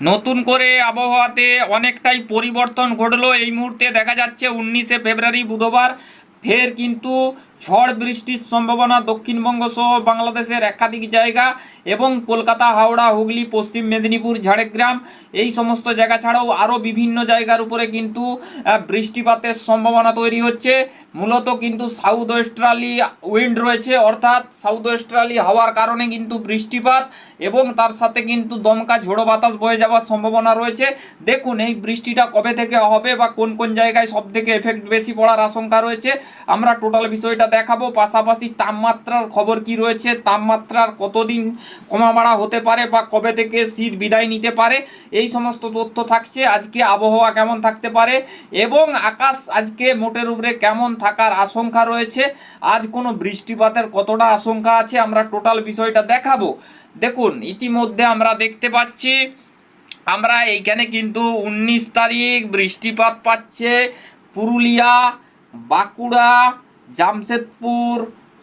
নতুন করে আবহাওয়াতে অনেকটাই পরিবর্তন ঘটলো। এই মুহূর্তে দেখা যাচ্ছে উনিশে ফেব্রুয়ারি বুধবার ফের কিন্তু ঝড় বৃষ্টির সম্ভাবনা দক্ষিণবঙ্গ সহ বাংলাদেশের একাধিক জায়গা এবং কলকাতা, হাওড়া, হুগলি, পশ্চিম মেদিনীপুর, ঝাড়গ্রাম এই সমস্ত জায়গা ছাড়াও আরও বিভিন্ন জায়গার উপরে কিন্তু বৃষ্টিপাতের সম্ভাবনা তৈরি হচ্ছে। মূলত কিন্তু সাউথ ওয়েস্ট্রালি উইন্ড রয়েছে, অর্থাৎ সাউথ ওয়েস্ট্রালি হওয়ার কারণে কিন্তু বৃষ্টিপাত এবং তার সাথে কিন্তু দমকা ঝোড়ো বাতাস বয়ে যাওয়ার সম্ভাবনা রয়েছে। দেখুন, এই বৃষ্টিটা কবে থেকে হবে বা কোন কোন জায়গায় সব থেকে এফেক্ট বেশি পড়ার আশঙ্কা রয়েছে, আমরা টোটাল বিষয়টা দেখাবো। পাশাপাশি তাপমাত্রার খবর কি রয়েছে, তাপমাত্রার কতদিন কমা বাড়া হতে পারে বা কবে থেকে শীত বিদায় নিতে পারে, এই সমস্ত তথ্য থাকছে। আজকে আবহাওয়া কেমন থাকতে পারে এবং আকাশ আজকে মোটের উপরে কেমন থাকার আশঙ্কা রয়েছে। আজ কোনো বৃষ্টিপাতের কতটা আশঙ্কা আছে আমরা টোটাল বিষয়টা দেখাবো। দেখুন, ইতিমধ্যে আমরা দেখতে পাচ্ছি, আমরা এইখানে কিন্তু উনিশ তারিখ বৃষ্টিপাত পাচ্ছে। পুরুলিয়া, বাঁকুড়া, জামশেদপুর,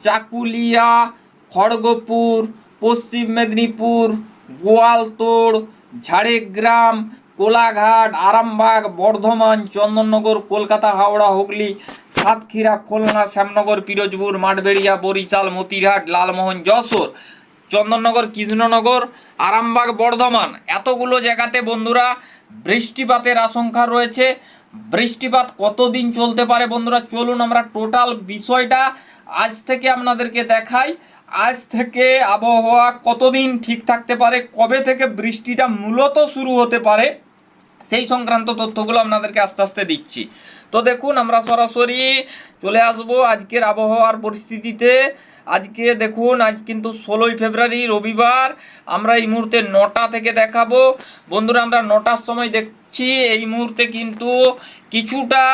চাকুলিয়া, খড়গপুর, পশ্চিম মেদিনীপুর, গোয়ালতোড়, ঝাড়গ্রাম কোলাঘাট, আরামবাগ, বর্ধমান, চন্দননগর, কলকাতা, হাওড়া, হুগলি, সাতক্ষীরা, খুলনা, শ্যামনগর, পিরোজপুর, মাঠবেড়িয়া, বরিশাল, মতিরহাট, লালমোহন, যশোর, চন্দননগর, কৃষ্ণনগর, আরামবাগ, বর্ধমান। এতগুলো জায়গাতে বন্ধুরা বৃষ্টিপাতের আশঙ্কা রয়েছে। বৃষ্টিপাত কতদিন চলতে পারে বন্ধুরা? চলুন আমরা টোটাল বিষয়টা আজ থেকে আপনাদেরকে দেখাই। আজ থেকে আবহাওয়া কতদিন ঠিক থাকতে পারে? কবে থেকে বৃষ্টিটা মূলত শুরু হতে পারে? সেই সংক্রান্ত তথ্যগুলো আপনাদেরকে আস্তে আস্তে দিচ্ছি। তো দেখুন, আমরা সরাসরি চলে আসব আজকের আবহাওয়ার পরিস্থিতিতে। আজকে দেখুন, আজ কিন্তু ষোলোই ফেব্রুয়ারি, রবিবার। আমরা এই মুহূর্তে নটা থেকে দেখাবো। বন্ধুরা, আমরা নটার সময় দেখছি, এই মুহূর্তে কিন্তু কিছুটা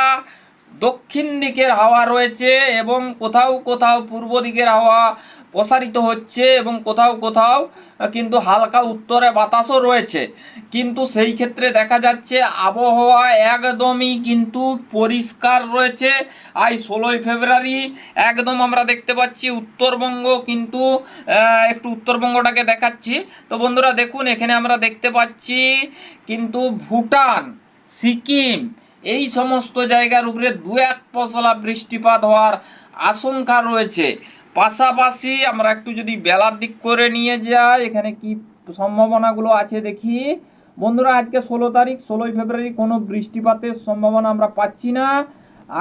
দক্ষিণ দিকের হাওয়া রয়েছে এবং কোথাও কোথাও পূর্ব দিকের হাওয়া প্রসারিত হচ্ছে এবং কোথাও কোথাও কিন্তু হালকা উত্তরে বাতাসও রয়েছে। কিন্তু সেই ক্ষেত্রে দেখা যাচ্ছে আবহাওয়া একদমই কিন্তু পরিষ্কার রয়েছে। আজ ষোলোই ফেব্রুয়ারি, একদম আমরা দেখতে পাচ্ছি উত্তরবঙ্গ কিন্তু একটু উত্তরবঙ্গটাকে দেখাচ্ছি। তো বন্ধুরা দেখুন, এখানে আমরা দেখতে পাচ্ছি কিন্তু ভুটান, সিকিম, এই সমস্ত জায়গার উপরে দু এক পশলা বৃষ্টিপাত হওয়ার আশঙ্কা রয়েছে। পাশাপাশি আমরা একটু যদি বেলার দিক করে নিয়ে যাই, এখানে কি সম্ভাবনাগুলো আছে দেখি। বন্ধুরা, আজকে ষোলো তারিখ, ষোলোই ফেব্রুয়ারি, কোনো বৃষ্টিপাতের সম্ভাবনা আমরা পাচ্ছি না।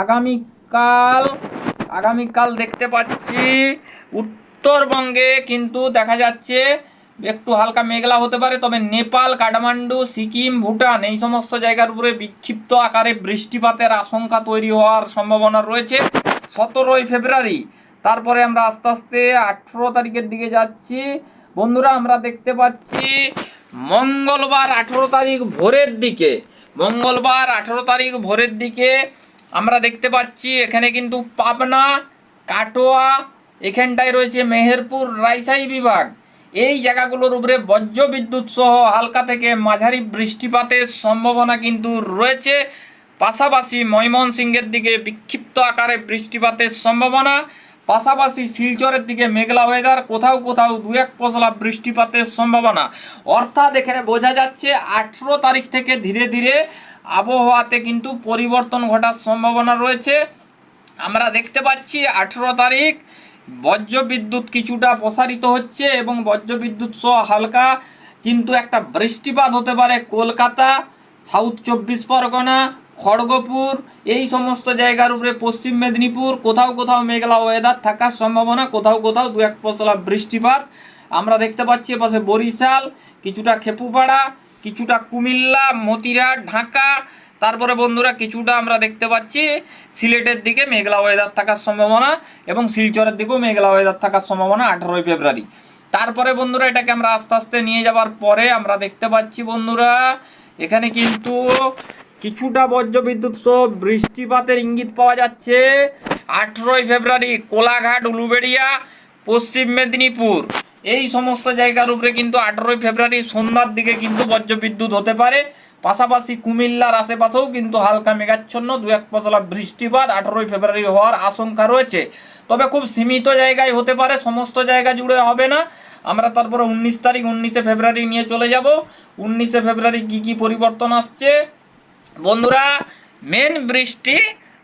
আগামীকাল আগামীকাল দেখতে পাচ্ছি, উত্তরবঙ্গে কিন্তু দেখা যাচ্ছে একটু হালকা মেঘলা হতে পারে, তবে নেপাল, কাঠমান্ডু, সিকিম, ভুটান এই সমস্ত জায়গার উপরে বিক্ষিপ্ত আকারে বৃষ্টিপাতের আশঙ্কা তৈরি হওয়ার সম্ভাবনা রয়েছে। সতেরোই ফেব্রুয়ারি তারপরে আমরা আস্তে আস্তে আঠেরো তারিখের দিকে যাচ্ছি। বন্ধুরা, আমরা দেখতে পাচ্ছি মঙ্গলবার আঠেরো তারিখ ভোরের দিকে। মঙ্গলবার আঠেরো তারিখ ভোরের দিকে আমরা দেখতে পাচ্ছি এখানে কিন্তু পাবনা, কাটোয়া, এখানটায় রয়েছে মেহেরপুর, রাইসাই বিভাগ। এই জায়গাগুলোর উপরে বজ্র বিদ্যুৎ সহ হালকা থেকে মাঝারি বৃষ্টিপাতের সম্ভাবনা কিন্তু রয়েছে। পাশাপাশি ময়মনসিংহের দিকে বিক্ষিপ্ত আকারে বৃষ্টিপাতের সম্ভাবনা। পাশাপাশি শিলচরের দিকে মেঘলা ওয়েদার কোথাও কোথাও দু এক পশলা বৃষ্টিপাতের সম্ভাবনা। অর্থাৎ এখানে বোঝা যাচ্ছে আঠেরো তারিখ থেকে ধীরে ধীরে আবহাওয়াতে কিন্তু পরিবর্তন ঘটার সম্ভাবনা রয়েছে। আমরা দেখতে পাচ্ছি আঠেরো তারিখ বজ্র বিদ্যুৎ কিছুটা প্রসারিত হচ্ছে এবং বজ্র বিদ্যুৎ সহ হালকা কিন্তু একটা বৃষ্টিপাত হতে পারে কলকাতা সাউথ চব্বিশ পরগনা খড়গপুর, এই সমস্ত জায়গার উপরে পশ্চিম মেদিনীপুর, কোথাও কোথাও মেঘলা ওয়েদার থাকার সম্ভাবনা, কোথাও কোথাও দু এক পশলা বৃষ্টিপাত। আমরা দেখতে পাচ্ছি এপাশে বরিশাল, কিছুটা খেপুপাড়া, কিছুটা কুমিল্লা মতিরাট ঢাকা, তারপরে বন্ধুরা কিছুটা আমরা দেখতে পাচ্ছি সিলেটের দিকে মেঘলা ওয়েদার থাকার সম্ভাবনা এবং শিলচরের দিকেও মেঘলা ওয়েদার থাকার সম্ভাবনা আঠারোই ফেব্রুয়ারি। তারপরে বন্ধুরা এটাকে আমরা আস্তে আস্তে নিয়ে যাবার পরে আমরা দেখতে পাচ্ছি বন্ধুরা, এখানে কিন্তু কিছুটা বজ্র বিদ্যুৎ সহ বৃষ্টিপাতের ইঙ্গিত পাওয়া যাচ্ছে। আঠেরোই ফেব্রুয়ারি কোলাঘাট, উলুবেড়িয়া, পশ্চিম মেদিনীপুর। এই সমস্ত জায়গার উপরে কিন্তু আঠেরোই ফেব্রুয়ারি সন্ধ্যার দিকে কিন্তু বজ্রবিদ্যুৎ হতে পারে। পাশাপাশি কুমিল্লার আশেপাশেও কিন্তু হালকা মেঘাচ্ছন্ন, দু এক পশলা বৃষ্টিপাত আঠেরোই ফেব্রুয়ারি হওয়ার আশঙ্কা রয়েছে। তবে খুব সীমিত জায়গায় হতে পারে, সমস্ত জায়গা জুড়ে হবে না। আমরা তারপরে উনিশ তারিখ, উনিশে ফেব্রুয়ারি নিয়ে চলে যাব। উনিশে ফেব্রুয়ারি কি কি পরিবর্তন আসছে? বন্ধুরা মেন বৃষ্টি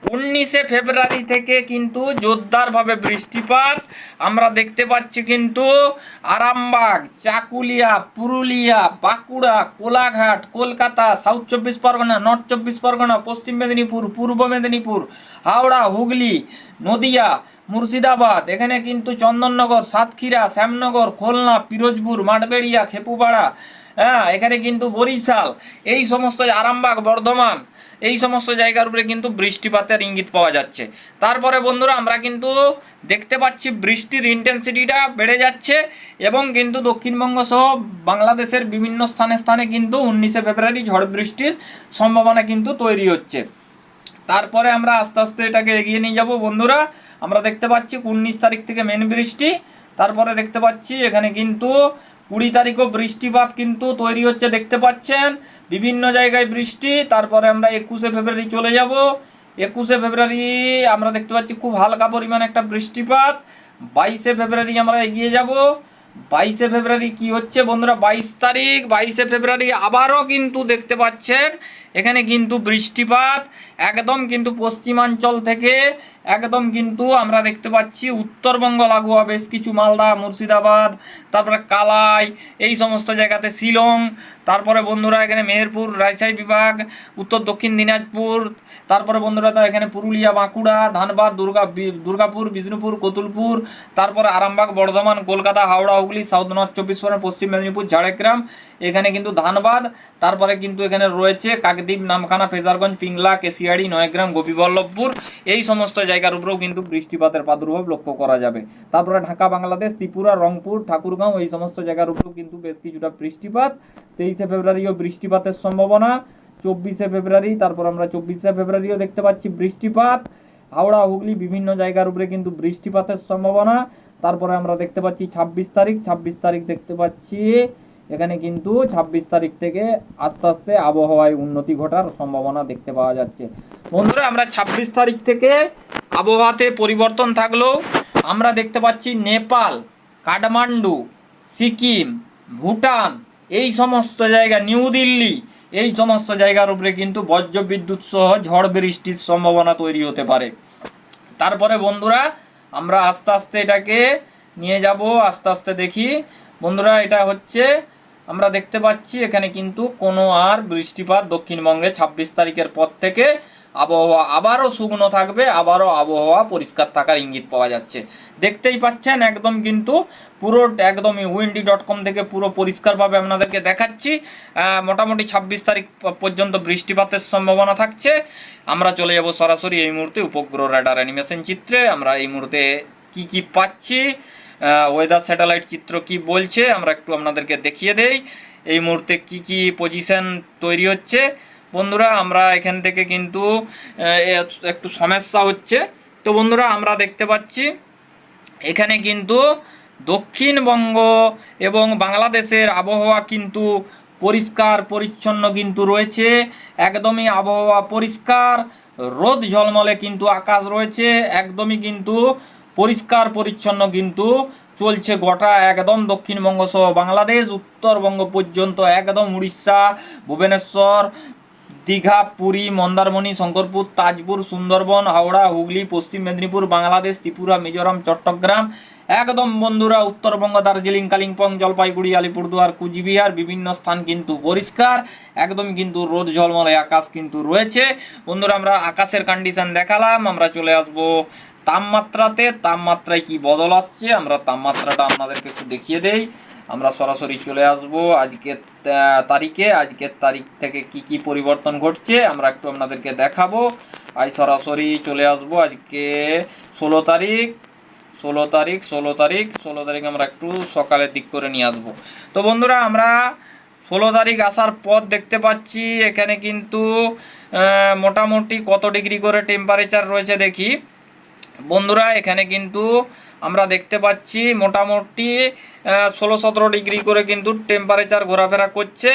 উনিশে ফেব্রুয়ারি থেকে কিন্তু জোরদারভাবে বৃষ্টিপাত। আমরা দেখতে পাচ্ছি কিন্তু আরামবাগ, চাকুলিয়া, পুরুলিয়া, বাঁকুড়া, কোলাঘাট, কলকাতা সাউথ চব্বিশ পরগনা নর্থ চব্বিশ পরগনা, পশ্চিম মেদিনীপুর, পূর্ব মেদিনীপুর, হাওড়া, হুগলি, নদিয়া, মুর্শিদাবাদ, এখানে কিন্তু চন্দননগর, সাতক্ষীরা, শ্যামনগর, খুলনা, পিরোজপুর, মাঠবেড়িয়া, খেপুপাড়া হ্যাঁ এখানে কিন্তু বরিশাল, এই সমস্ত আরামবাগ, বর্ধমান, এই সমস্ত জায়গার উপরে কিন্তু বৃষ্টিপাতের ইঙ্গিত পাওয়া যাচ্ছে। তারপরে বন্ধুরা, আমরা কিন্তু দেখতে পাচ্ছি বৃষ্টির ইন্টেন্সিটিটা বেড়ে যাচ্ছে এবং কিন্তু দক্ষিণবঙ্গ সহ বাংলাদেশের বিভিন্ন স্থানে স্থানে কিন্তু উনিশে ফেব্রুয়ারি ঝড় বৃষ্টির সম্ভাবনা কিন্তু তৈরি হচ্ছে। তারপরে আমরা আস্তে আস্তে এটাকে এগিয়ে নিয়ে যাব বন্ধুরা। আমরা দেখতে পাচ্ছি উনিশ তারিখ থেকে মেন বৃষ্টি, তারপরে দেখতে পাচ্ছি এখানে কিন্তু কুড়ি তারিখও বৃষ্টিপাত কিন্তু তৈরি হচ্ছে, দেখতে পাচ্ছেন। বিভিন্ন জায়গায় বৃষ্টি, তারপরে আমরা একুশে ফেব্রুয়ারি চলে যাব। একুশে ফেব্রুয়ারি আমরা দেখতে পাচ্ছি খুব হালকা পরিমাণ একটা বৃষ্টিপাত। বাইশে ফেব্রুয়ারি আমরা এগিয়ে যাব। বাইশে ফেব্রুয়ারি কি হচ্ছে বন্ধুরা? বাইশ তারিখ, বাইশে ফেব্রুয়ারি আবারও কিন্তু দেখতে পাচ্ছেন, এখানে কিন্তু বৃষ্টিপাত। একদম কিন্তু পশ্চিমাঞ্চল থেকে একদম কিন্তু আমরা দেখতে পাচ্ছি উত্তরবঙ্গ লাগোয়া বেশ কিছু মালদা, মুর্শিদাবাদ, তারপরে কালাই, এই সমস্ত জায়গাতে শিলং, তারপরে বন্ধুরা এখানে মেহেরপুর, রাজশাহী বিভাগ, উত্তর দক্ষিণ দিনাজপুর, তারপরে বন্ধুরা তো এখানে পুরুলিয়া, বাঁকুড়া, ধানবাদ, দুর্গা দুর্গাপুর, বিষ্ণুপুর, কতুলপুর, তারপরে আরামবাগ, বর্ধমান, কলকাতা, হাওড়া, হুগলি, সাউথ নর্থ, চব্বিশ পরগনা, পশ্চিম মেদিনীপুর, ঝাড়গ্রাম, এখানে কিন্তু ধানবাদ, তারপরে কিন্তু এখানে রয়েছে কাকদ্বীপ, নামখানা, ফেজারগঞ্জ, পিংলা, কেশিয়াড়ি, নয়গ্রাম, গোপীবল্লভপুর, এই সমস্ত জায়গার উপরেও কিন্তু বৃষ্টিপাতের প্রাদুর্ভাব লক্ষ্য করা যাবে। তারপরে ঢাকা, বাংলাদেশ, ত্রিপুরা, রংপুর, ঠাকুরগাঁও, এই সমস্ত জায়গার উপরেও কিন্তু বেশ কিছুটা বৃষ্টিপাত। তেইশে ফেব্রুয়ারিও বৃষ্টিপাতের সম্ভাবনা। চব্বিশে ফেব্রুয়ারি, তারপর আমরা চব্বিশে ফেব্রুয়ারিও দেখতে পাচ্ছি বৃষ্টিপাত। হাওড়া, হুগলি বিভিন্ন জায়গার উপরে কিন্তু বৃষ্টিপাতের সম্ভাবনা। তারপরে আমরা দেখতে পাচ্ছি ছাব্বিশ তারিখ। ছাব্বিশ তারিখ দেখতে পাচ্ছি, এখানে কিন্তু ছাব্বিশ তারিখ থেকে আস্তে আস্তে আবহাওয়ায় উন্নতি ঘটার সম্ভাবনা দেখতে পাওয়া যাচ্ছে। বন্ধুরা, আমরা ছাব্বিশ তারিখ থেকে আবহাওয়াতে পরিবর্তন থাকলেও আমরা দেখতে পাচ্ছি নেপাল, কাঠমান্ডু, সিকিম, ভুটান, এই সমস্ত জায়গা, নিউ দিল্লি, এই সমস্ত জায়গার উপরে কিন্তু বজ্রবিদ্যুৎ সহ ঝড় বৃষ্টির সম্ভাবনা তৈরি হতে পারে। তারপরে বন্ধুরা, আমরা আস্তে আস্তে এটাকে নিয়ে যাব, আস্তে আস্তে দেখি। বন্ধুরা, এটা হচ্ছে, আমরা দেখতে পাচ্ছি এখানে কিন্তু কোনো আর বৃষ্টিপাত দক্ষিণবঙ্গে ছাব্বিশ তারিখের পর থেকে আবহাওয়া আবারও শুকনো থাকবে, আবারও আবহাওয়া পরিষ্কার থাকার ইঙ্গিত পাওয়া যাচ্ছে। দেখতেই পাচ্ছেন একদম কিন্তু পুরো একদমই উইন্ডি ডট কম থেকে পুরো পরিষ্কারভাবে আপনাদেরকে দেখাচ্ছি। মোটামুটি ছাব্বিশ তারিখ পর্যন্ত বৃষ্টিপাতের সম্ভাবনা থাকছে। আমরা চলে যাব সরাসরি এই মুহূর্তে উপগ্রহ রেডার অ্যানিমেশন চিত্রে। আমরা এই মুহূর্তে কি কি পাচ্ছি ওয়েদার স্যাটেলাইট চিত্র কি বলছে, আমরা একটু আপনাদেরকে দেখিয়ে দেই। এই মুহূর্তে কি কি পজিশন তৈরি হচ্ছে বন্ধুরা, আমরা এখান থেকে কিন্তু একটু সমস্যা হচ্ছে। তো বন্ধুরা, আমরা দেখতে পাচ্ছি, এখানে কিন্তু দক্ষিণবঙ্গ এবং বাংলাদেশের আবহাওয়া কিন্তু পরিষ্কার, পরিচ্ছন্ন কিন্তু রয়েছে। একদমই আবহাওয়া পরিষ্কার, রোদ ঝলমলে কিন্তু আকাশ রয়েছে। একদমই কিন্তু পরিষ্কার, পরিচ্ছন্ন কিন্তু চলছে গোটা একদম দক্ষিণবঙ্গ সহ বাংলাদেশ, উত্তরবঙ্গ পর্যন্ত একদম উড়িষ্যা, ভুবনেশ্বর দীঘা, পুরী, মন্দারমণি, শঙ্করপুর, তাজপুর, সুন্দরবন, হাওড়া, হুগলি, পশ্চিম মেদিনীপুর, বাংলাদেশ, ত্রিপুরা, মিজোরাম, চট্টগ্রাম। একদম বন্ধুরা, উত্তরবঙ্গ, দার্জিলিং, কালিম্পং, জলপাইগুড়ি, আলিপুরদুয়ার, কুচবিহার, বিভিন্ন স্থান কিন্তু পরিষ্কার। একদম কিন্তু রোদ ঝলমলে, আকাশ কিন্তু রয়েছে। বন্ধুরা, আমরা আকাশের কন্ডিশন দেখালাম। আমরা চলে আসব তাপমাত্রাতে। তাপমাত্রায় কি বদল আসছে? আমরা তাপমাত্রাটা আপনাদেরকে একটু দেখিয়ে দেই। আমরা সরাসরি চলে আসব আজকের তারিখে। আজকের তারিখ থেকে কি কি পরিবর্তন ঘটছে আমরা একটু আপনাদেরকে দেখাবো। আজ সরাসরি চলে আসব আজকে ষোলো তারিখ। ষোলো তারিখ ষোলো তারিখ। ষোলো তারিখ আমরা একটু সকালের দিক করে নিয়ে আসব। তো বন্ধুরা, আমরা ষোলো তারিখ আসার পর দেখতে পাচ্ছি। এখানে কিন্তু মোটামুটি কত ডিগ্রি করে টেম্পারেচার রয়েছে দেখি। বন্ধুরা, এখানে কিন্তু আমরা দেখতে পাচ্ছি মোটামুটি ষোলো সতেরো ডিগ্রি করে কিন্তু টেম্পারেচার ঘোরাফেরা করছে।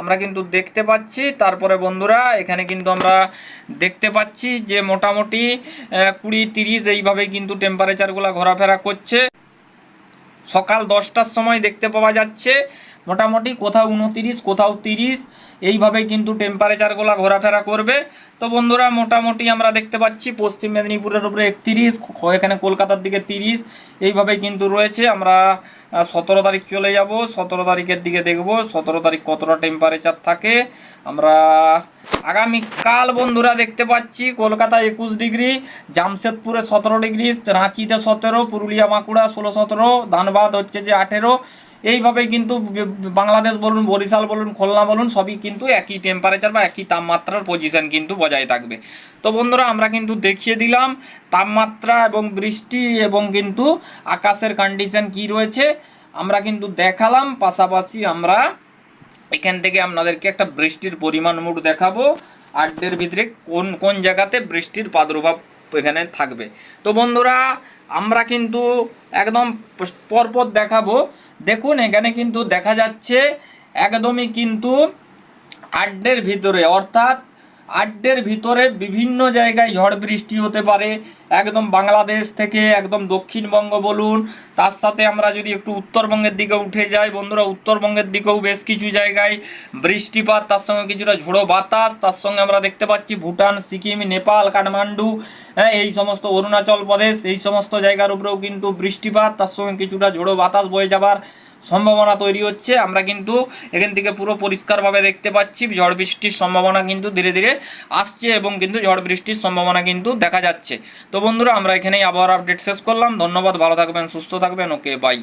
আমরা কিন্তু দেখতে পাচ্ছি, তারপরে বন্ধুরা, এখানে কিন্তু আমরা দেখতে পাচ্ছি যে মোটামুটি কুড়ি তিরিশ এইভাবে কিন্তু টেম্পারেচারগুলো ঘোরাফেরা করছে। সকাল দশটার সময় দেখতে পাওয়া যাচ্ছে। মোটামুটি কোথাও উনতিরিশ, কোথাও তিরিশ, এইভাবে কিন্তু টেম্পারেচারগুলো ঘোরাফেরা করবে। তো বন্ধুরা, মোটামুটি আমরা দেখতে পাচ্ছি পশ্চিম মেদিনীপুরের উপরে একতিরিশ এখানে কলকাতার দিকে তিরিশ, এইভাবে কিন্তু রয়েছে। আমরা সতেরো তারিখ চলে যাব, সতেরো তারিখের দিকে দেখব সতেরো তারিখ কতটা টেম্পারেচার থাকে। আমরা, আগামীকাল বন্ধুরা দেখতে পাচ্ছি কলকাতা একুশ ডিগ্রি, জামশেদপুরে সতেরো ডিগ্রি, রাঁচিতে সতেরো পুরুলিয়া বাঁকুড়া ষোলো, সতেরো, ধানবাদ হচ্ছে যে আঠেরো এইভাবে কিন্তু বাংলাদেশ বলুন, বরিশাল বলুন, খুলনা বলুন, সবই কিন্তু একই টেম্পারেচার বা একই তাপমাত্রার পজিশন কিন্তু বজায় থাকবে। তো বন্ধুরা, আমরা কিন্তু দেখিয়ে দিলাম তাপমাত্রা এবং বৃষ্টি এবং কিন্তু আকাশের কন্ডিশন কি রয়েছে। আমরা কিন্তু দেখালাম, পাশাপাশি আমরা এখান থেকে আপনাদেরকে একটা বৃষ্টির পরিমাণ মুট দেখাবো আটের ভিতরে কোন কোন জায়গাতে বৃষ্টির প্রাদুর্ভাব এখানে থাকবে। তো বন্ধুরা, আমরা কিন্তু একদম পরপর দেখাবো দেখুন এখানে কিন্তু দেখা যাচ্ছে একদমই কিন্তু আড্ডের ভিতরে অর্থাৎ আড্ডের ভিতরে বিভিন্ন জায়গায় ঝড় বৃষ্টি হতে পারে। একদম বাংলাদেশ থেকে একদম দক্ষিণবঙ্গ বলুন। তার সাথে আমরা যদি একটু উত্তরবঙ্গের দিকে উঠে যাই, বন্ধুরা উত্তরবঙ্গের দিকেও বেশ কিছু জায়গায় বৃষ্টিপাত, তার সঙ্গে কিছুটা ঝোড়ো বাতাস, তার সঙ্গে আমরা দেখতে পাচ্ছি ভুটান, সিকিম, নেপাল, কাঠমান্ডু হ্যাঁ এই সমস্ত অরুণাচল প্রদেশ, এই সমস্ত জায়গার উপরেও কিন্তু বৃষ্টিপাত, তার সঙ্গে কিছুটা ঝোড়ো বাতাস বয়ে যাবার সম্ভাবনা তৈরি হচ্ছে। আমরা কিন্তু এখান থেকে পুরো পরিষ্কারভাবে দেখতে পাচ্ছি, ঝড় বৃষ্টির সম্ভাবনা কিন্তু ধীরে ধীরে আসছে এবং কিন্তু ঝড় বৃষ্টির সম্ভাবনা কিন্তু দেখা যাচ্ছে। তো বন্ধুরা, আমরা এখানেই আবহাওয়ার আপডেট শেষ করলাম। ধন্যবাদ, ভালো থাকবেন, সুস্থ থাকবেন। Okay bye